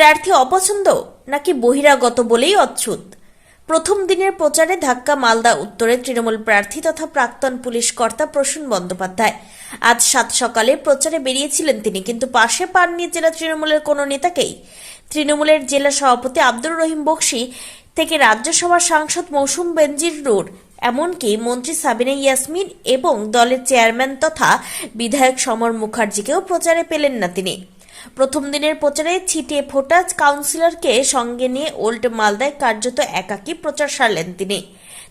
প্রার্থী অপছন্দ নাকি বহিরাগত বলেই অচ্ছুত? প্রথম দিনের প্রচারে ধাক্কা মালদা উত্তরে তৃণমূল প্রার্থী তথা প্রাক্তন পুলিশ কর্তা প্রসূন বন্দ্যোপাধ্যায়। আজ সাত সকালে প্রচারে বেরিয়েছিলেন তিনি, কিন্তু পাশে পাননি জেলা তৃণমূলের কোনো নেতাকেই। তৃণমূলের জেলা সভাপতি আব্দুর রহিম বক্সি থেকে রাজ্যসভার সাংসদ মৌসুম বেনজির রুর এমনকি মন্ত্রী সাবিনা ইয়াসমিন এবং দলের চেয়ারম্যান তথা বিধায়ক সমর মুখার্জিকেও প্রচারে পেলেন না তিনি। প্রথম দিনের প্রচারে ছিটিয়ে ফোটা কাউন্সিলরকে সঙ্গে নিয়ে ওল্ড মালদায় কার্যত একাকী প্রচার সারলেন তিনি।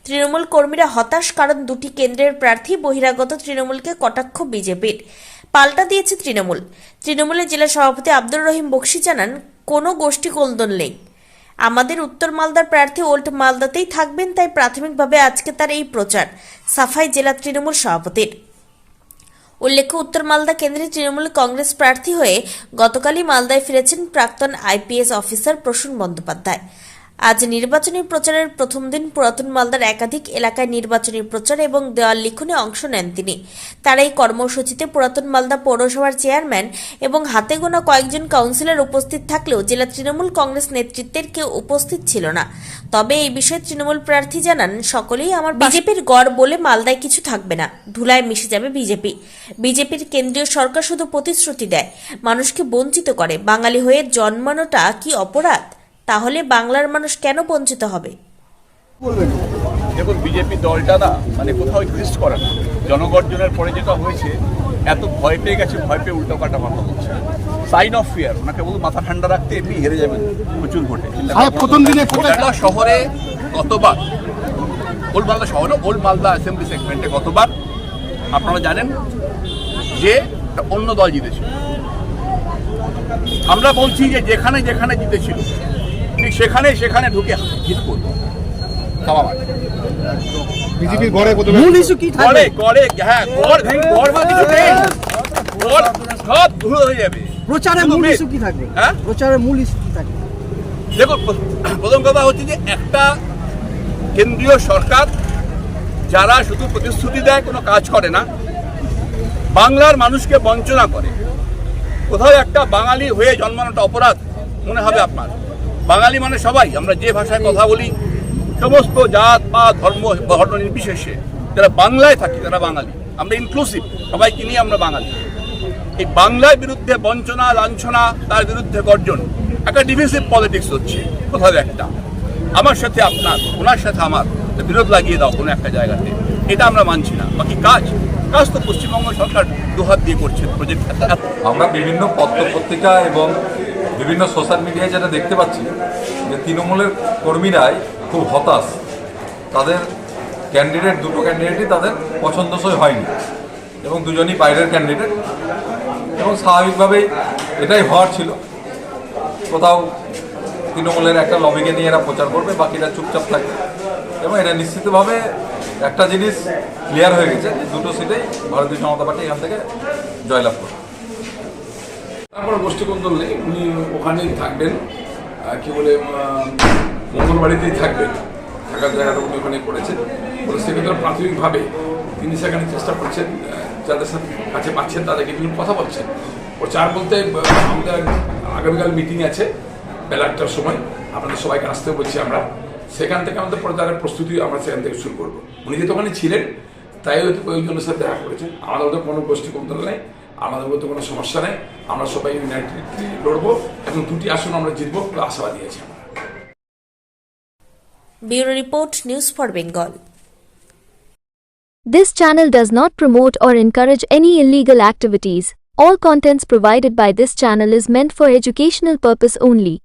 তৃণমূল কর্মীরা হতাশ কারণ দুটি কেন্দ্রের প্রার্থী বহিরাগত তৃণমূলকে কটাক্ষ বিজেপির। পাল্টা দিয়েছে তৃণমূল। তৃণমূলের জেলা সভাপতি আব্দুর রহিম বক্সি জানান, কোনো গোষ্ঠী কোলদন নেই। আমাদের উত্তর মালদার প্রার্থী ওল্ড মালদাতেই থাকবেন, তাই প্রাথমিকভাবে আজকে তার এই প্রচার, সাফাই জেলা তৃণমূল সভাপতির। উল্লেখ্য, উত্তর মালদা কেন্দ্রে তৃণমূল কংগ্রেস প্রার্থী হয়ে গতকালই মালদায় ফিরেছেন প্রাক্তন আইপিএস অফিসার প্রসূন বন্দ্যোপাধ্যায়। আজ নির্বাচনী প্রচারের প্রথম দিন পুরাতন মালদার একাধিক এলাকায় নির্বাচনী প্রচার এবং দেওয়াল লিখনে অংশ নেন তিনি। তার এই কর্মসূচিতে পুরাতন মালদা পৌরসভার চেয়ারম্যান এবং হাতে গোনা কয়েকজন কাউন্সিলর উপস্থিত থাকলেও জেলা তৃণমূল কংগ্রেস নেতৃত্বের কেউ উপস্থিত ছিল না। তবে এই বিষয়ে তৃণমূল প্রার্থী জানান সকলেই আমার বিজেপির গড় বলে মালদায় কিছু থাকবে না। ধুলায় মিশে যাবে বিজেপি। বিজেপির কেন্দ্রীয় সরকার শুধু প্রতিশ্রুতি দেয় মানুষকে বঞ্চিত করে। বাঙালি হয়ে জন্মানোটা কি অপরাধ? তাহলে বাংলার মানুষ কেন বঞ্চিত হবে? দেখুন বিজেপি দলটা না মানে কোথাও এক্সিস্ট করে না। জনগর্জনের পরে যেটা হয়েছে এত ভয় পেয়ে গেছে ভয় পেয়ে উল্টো কাটা কথা হচ্ছে সাইন অফ ফিয়ার ওনাকে বলুন মাথা ঠান্ডা রাখতে এমনি হেরে যাবেন প্রচুর ভোটে। প্রথম দিনে শহরে গতবার ওল্ড মালদা শহরে ওল্ড মালদা অ্যাসেম্বলি সেগমেন্টে গতবার আপনারা জানেন যে একটা অন্য দল জিতেছিল। আমরা বলছি যে যেখানে যেখানে জিতেছিল ঠিক সেখানে সেখানে ঢুকে জিত করব। খাওয়া মানে বিজেপির গড়ে কত মূল ইস্যু কি করে থাকবে করে হ্যাঁ গড় ভেঙে গড় বা কিছু নেই গড় সব ধুলো হয়ে যাবে। প্রচারের শুধু মূল ইস্যু কি থাকবে? হ্যাঁ? প্রচারের মূল ইস্যু কি থাকবে? প্র- প্রথম কথা হচ্ছে যে একটা কেন্দ্রীয় সরকার যারা শুধু প্রতিশ্রুতি দেয় কোনো কাজ করে না বাংলার মানুষকে বঞ্চনা করে। কোথাও একটা বাঙালি হয়ে জন্মানোটা অপরাধ মনে হবে আপনার। বাঙালি মানে সবাই। আমরা যে ভাষায় কথা বলি, সমস্ত জাত বা ধর্ম নির্বিশেষে যারা বাংলায় থাকি, তারা বাঙালি। আমরা ইনক্লুসিভ সবাইকে নিয়ে আমরা বাঙালি। এই বাংলার বিরুদ্ধে বঞ্চনা, লাঞ্ছনা, তার বিরুদ্ধে গর্জন, একটা ডিভিসিভ পলিটিক্স হচ্ছে, কোথাও একটা। আমার সাথে আপনার, ওনার সাথে আমার বিরোধ লাগিয়ে দাও কোনো একটা জায়গাতে। এটা আমরা মানছি না। বাকি কাজ কাজ তো পশ্চিমবঙ্গ সরকার দুহাত দিয়ে করছে প্রজেক্ট আমরা বিভিন্ন পত্র পত্রিকা এবং বিভিন্ন সোশ্যাল মিডিয়ায় যেটা দেখতে পাচ্ছি, যে তৃণমূলের কর্মীরাই খুব হতাশ। তাদের ক্যান্ডিডেট দুটো ক্যান্ডিডেটই তাদের পছন্দসই হয়নি। এবং দুজনই বাইরের ক্যান্ডিডেট এবং স্বাভাবিকভাবেই এটাই হওয়ার ছিল। কোথাও তৃণমূলের একটা লবিকে নিয়ে এরা প্রচার করবে, বাকিরা চুপচাপ থাকবে। এবং এটা নিশ্চিতভাবে একটা জিনিস ক্লিয়ার হয়ে গেছে দুটো সিটেই ভারতীয় জনতা পার্টি এখান থেকে জয়লাভ করবে। তারপর গোষ্ঠী কোন্দল নেই উনি ওখানেই থাকবেন কি বলে আহ, মঙ্গলবাড়িতেই থাকবেন। থাকার জায়গাটা উনি ওখানে করেছেন। সেক্ষেত্রে প্রাথমিকভাবে তিনি সেখানে চেষ্টা করছেন যাদের সাথে কাছে পাচ্ছেন তাদেরকে তিনি কথা বলছেন। প্রচার বলতে আমাদের আগামীকাল মিটিং আছে বেলা একটার সময়। আপনাদের সবাইকে আসতে বলছি আমরা। সেখান থেকে আমাদের প্রচারের প্রস্তুতি আমরা সেখান থেকে শুরু করব। উনি যেহেতু ওখানে ছিলেন তাই হয়তো কয়েকজনের সাথে দেখা করেছেন। আমাদের কোনো গোষ্ঠী কোন্দল নেই। আমাদের মধ্যে কোনো সমস্যা নেই আমরা সবাই ইউনাইটেডলি লড়বো এবং দুটি আসন আমরা জিতবো বলে আশাবাদী আছি আমরা bureau report news for Bengal This channel does not promote or encourage any illegal activities. All contents provided by this channel is meant for educational purpose only.